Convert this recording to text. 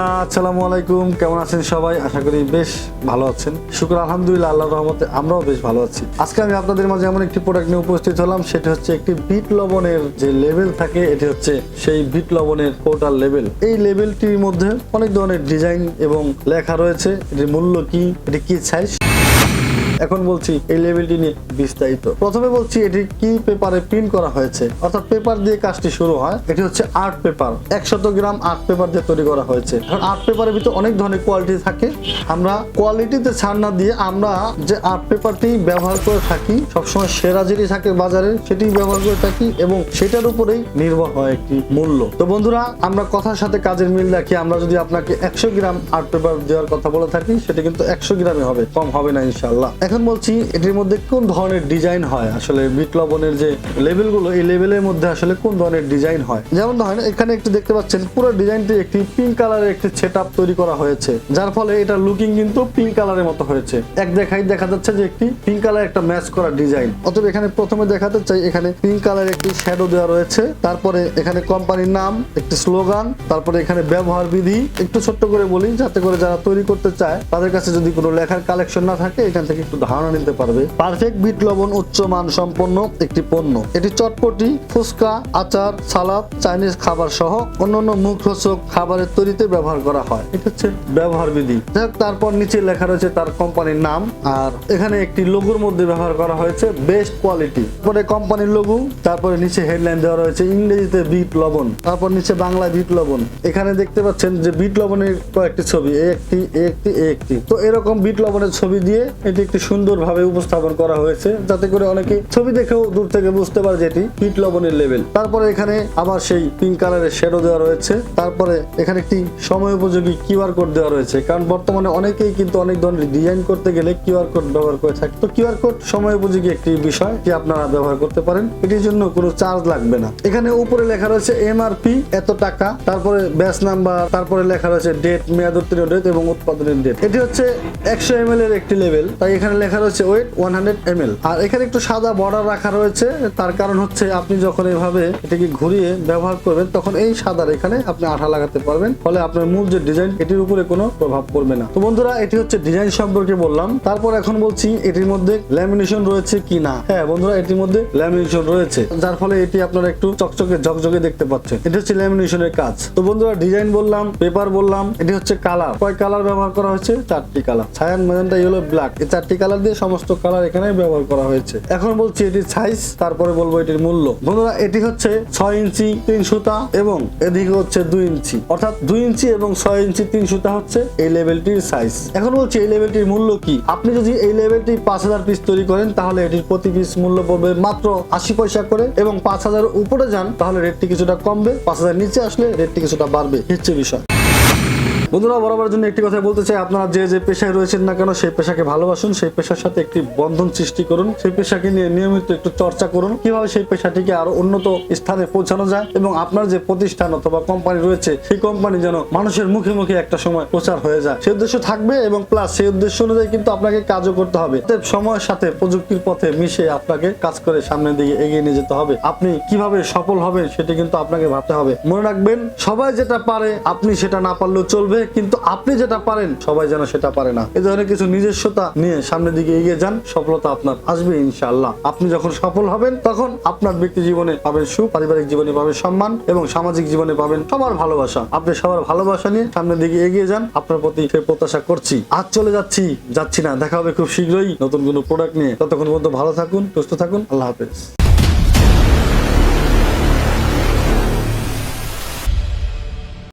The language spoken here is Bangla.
আসসালামু আলাইকুম, কেমন আছেন সবাই? আশা করি বেশ ভালো আছেন। শুক্র আলহামদুলিল্লাহ আল্লাহ রহমতে আমরাও বেশ ভালো আছি। আজকে আমি আপনাদের মাঝে এমন একটি প্রোডাক্ট নিয়ে উপস্থিত হলাম, সেটা হচ্ছে একটি বিট লবণের যে লেভেল থাকে, এটি হচ্ছে সেই বিট লবণের পোর্টাল লেভেল এই লেভেলটির মধ্যে অনেক ধরনের ডিজাইন এবং লেখা রয়েছে। এটির মূল্য কি? এটি কি সাইজ এখন বলছি এই লেভেলটি নিয়ে বিস্তারিত। প্রথমে বলছি এটি কি পেপারে প্রিন্ট করা হয়েছে? অর্থাৎ পেপার দিয়ে কাজটি শুরু হয়, এটি হচ্ছে আর্ট পেপার। একশত গ্রাম আর্ট পেপার দিয়ে তৈরি করা হয়েছে। এখন আর্ট পেপারের ভিতরে অনেক ধরনের কোয়ালিটি থাকে। আমরা কোয়ালিটিতে ছাড় না দিয়ে আমরা যে আর্ট পেপারটি ব্যবহার করে থাকি, সবসময় সেরা যেটি থাকে বাজারে, সেটি ব্যবহার করে থাকি এবং সেটার উপরেই নির্ভর হয় একটি মূল্য। তো বন্ধুরা, আমরা কথার সাথে কাজের মিল রাখি। আমরা যদি আপনাকে একশো গ্রাম আর্ট পেপার দেওয়ার কথা বলে থাকি, সেটা কিন্তু একশো গ্রামে হবে, কম হবে না ইনশাল্লাহ এখন বলছি, এটির মধ্যে কোন ধরনের ডিজাইন হয়? আসলে বিট লবণের যে লেভেলগুলো এই লেভেলের মধ্যে আসলে কোন ধরনের ডিজাইন হয়? যেমন ধরেন, এখানে একটু দেখতে পাচ্ছেন, পুরো ডিজাইনটি একটি পিঙ্ক কালারের একটি সেট তৈরি করা হয়েছে। যার ফলে এটা লুকিং কিন্তু পিঙ্ক কালারের মতো হয়েছে। এক দেখাই দেখা যাচ্ছে যে একটি পিঙ্ক কালার একটা ম্যাচ করা ডিজাইন অতএব এখানে প্রথমে দেখাতে চাই, এখানে পিঙ্ক কালারের একটি শ্যাডো দেওয়া রয়েছে। তারপরে এখানে কোম্পানির নাম, একটি স্লোগান তারপরে এখানে ব্যবহার বিধি। একটু ছোট্ট করে বলি, যাতে করে যারা তৈরি করতে চায়, তাদের কাছে যদি কোনো লেখার কালেকশন না থাকে, এখান থেকে একটু ধারণা নিতে পারবে। পারফেক্ট বিট লবণ উচ্চ মান সম্পন্ন একটি পণ্য। এটি চটপটি ফুচকা আচার সালাদ চাইনিজ খাবার সহ অন্যান্য মুখরোচক খাবারের তৈরিতে ব্যবহার করা হয়। এটা হচ্ছে ব্যবহার বিধি। তারপর নিচে লেখা রয়েছে তার কোম্পানির নাম। আর এখানে একটি লোগোর মধ্যে ব্যবহার করা হয়েছে বেস্ট কোয়ালিটি। তারপরে কোম্পানির লোগো তারপরে নিচে হেডলাইন দেওয়া রয়েছে ইংরেজিতে বিট লবণ। তারপর নিচে বাংলায় বিট লবণ। এখানে দেখতে পাচ্ছেন যে বিট লবণের কয়েকটি ছবি একটি একটি একটি। তো এরকম বিট লবণের ছবি দিয়ে এটি একটি সুন্দরভাবে উপস্থাপন করা হয়েছে, যাতে করে অনেকে ছবি দেখেও দূর থেকে বুঝতে পারে যে এটি বিট লবণের লেভেল তারপরে এখানে আবার সেই পিঙ্ক কালারের শেডো দেওয়া রয়েছে। তারপরে এখানে একটি সময় উপযোগী কিউআর কোড দেওয়া রয়েছে। কারণ বর্তমানে অনেকেই কিন্তু অনেক ধরনের ডিজাইন করতে গেলে কিউআর কোড ব্যবহার করে থাকে। তো কিউআর কোড সময় উপযোগী একটি বিষয় কি আপনারা ব্যবহার করতে পারেন। এটির জন্য কোনো চার্জ লাগবে না। এখানে উপরে লেখা রয়েছে এমআরপি এত টাকা। তারপরে ব্যাচ নাম্বার তারপরে লেখা রয়েছে ডেট মেয়াদ উত্তীর্ণ ডেট এবং উৎপাদনের ডেট এটি হচ্ছে একশো এম এর একটি লেভেল তাই এখানে লেখা রয়েছে weight one hundred M L আর এখানে একটু সাদা বর্ডার রাখা রয়েছে। তার কারণ হচ্ছে আপনি যখন এভাবে এটাকে ঘুরিয়ে ব্যবহার করবেন, তখন এই সাদার এখানে আপনি আঠা লাগাতে পারবেন। ফলে আপনার মূল যে ডিজাইন এটির উপরে কোনো প্রভাব পড়বে না। তো বন্ধুরা, এটি হচ্ছে ডিজাইন সম্পর্কে বললাম। তারপর এখন বলছি, এটির মধ্যে ল্যামিনেশন রয়েছে কি না? হ্যাঁ বন্ধুরা, এটির মধ্যে ল্যামিনেশন রয়েছে। যার ফলে এটি আপনারা একটু চকচকে, ঝকঝকে দেখতে পাচ্ছেন। এটি হচ্ছে ল্যামিনেশনের কাজ। তো বন্ধুরা ডিজাইন বললাম পেপার বললাম, এটি হচ্ছে কালার কয় কালার ব্যবহার করা হয়েছে? চারটি colour cyan magenta yellow black এই চারটি কালার দিয়ে সমস্ত কালার এখানে ব্যবহার করা হয়েছে। এখন বলছি এটির সাইজ তারপরে বলব এটির মূল্য। বন্ধুরা, এটি হচ্ছে ছয় ইঞ্চি তিন সুতা এবং এদিকে হচ্ছে দুই ইঞ্চি। অর্থাৎ দুই ইঞ্চি এবং ছয় ইঞ্চি তিন সুতা হচ্ছে এই লেভেলটির সাইজ এখন বলছি এই লেভেলটির মূল্য কি? আপনি যদি এই লেভেলটি পাঁচ হাজার পিস তৈরি করেন, তাহলে এটির প্রতি পিস মূল্য পড়বে মাত্র আশি পয়সা করে এবং পাঁচ হাজার উপরে যান, তাহলে রেটটি কিছুটা কমবে। পাঁচ হাজার নিচে আসলে রেটটি কিছুটা বাড়বে। হচ্ছে বিষয়। বন্ধুরা, বরাবর জন্য একটি কথা বলতে চাই। আপনারা যে যে পেশায় রয়েছেন না কেন, সেই পেশাকে ভালোবাসুন, সেই পেশার সাথে একটি বন্ধন সৃষ্টি করুন, সেই পেশাকে নিয়ে নিয়মিত একটু চর্চা করুন। কীভাবে সেই পেশাটিকে আরও উন্নত স্থানে পৌঁছানো যায় এবং আপনার যে প্রতিষ্ঠান অথবা কোম্পানি রয়েছে, সেই কোম্পানি যেন মানুষের মুখে মুখে একটা সময় প্রচার হয়ে যায়। সেই উদ্দেশ্য থাকবে এবং প্লাস সেই উদ্দেশ্য অনুযায়ী কিন্তু আপনাকে কাজও করতে হবে। সময়ের সাথে প্রযুক্তির পথে মিশে আপনাকে কাজ করে সামনের দিকে এগিয়ে নিয়ে যেতে হবে। আপনি কীভাবে সফল হবেন, সেটা কিন্তু আপনাকে ভাবতে হবে। মনে রাখবেন, সবাই যেটা পারে, আপনি সেটা না পারলেও চলবে। কিন্তু আপনি যেটা পারেন, সবাই যেন সেটা পারে না। এই ধরনের কিছু নিজস্বতা নিয়ে সামনের দিকে এগিয়ে যান, সফলতা আপনার আসবে ইনশাআল্লাহ। আপনি যখন সফল হবেন, তখন আপনার ব্যক্তি জীবনে পাবেন সুখ, পারিবারিক জীবনে পাবেন সম্মান এবং সামাজিক জীবনে পাবেন সবার ভালোবাসা। আপনি সবার ভালোবাসা নিয়ে সামনের দিকে এগিয়ে যান, আপনার প্রতি সে প্রত্যাশা করছি। আজ চলে যাচ্ছি যাচ্ছি না, দেখা হবে খুব শীঘ্রই নতুন কোনো প্রোডাক্ট নিয়ে। ততক্ষণ পর্যন্ত ভালো থাকুন, সুস্থ থাকুন, আল্লাহ হাফেজ।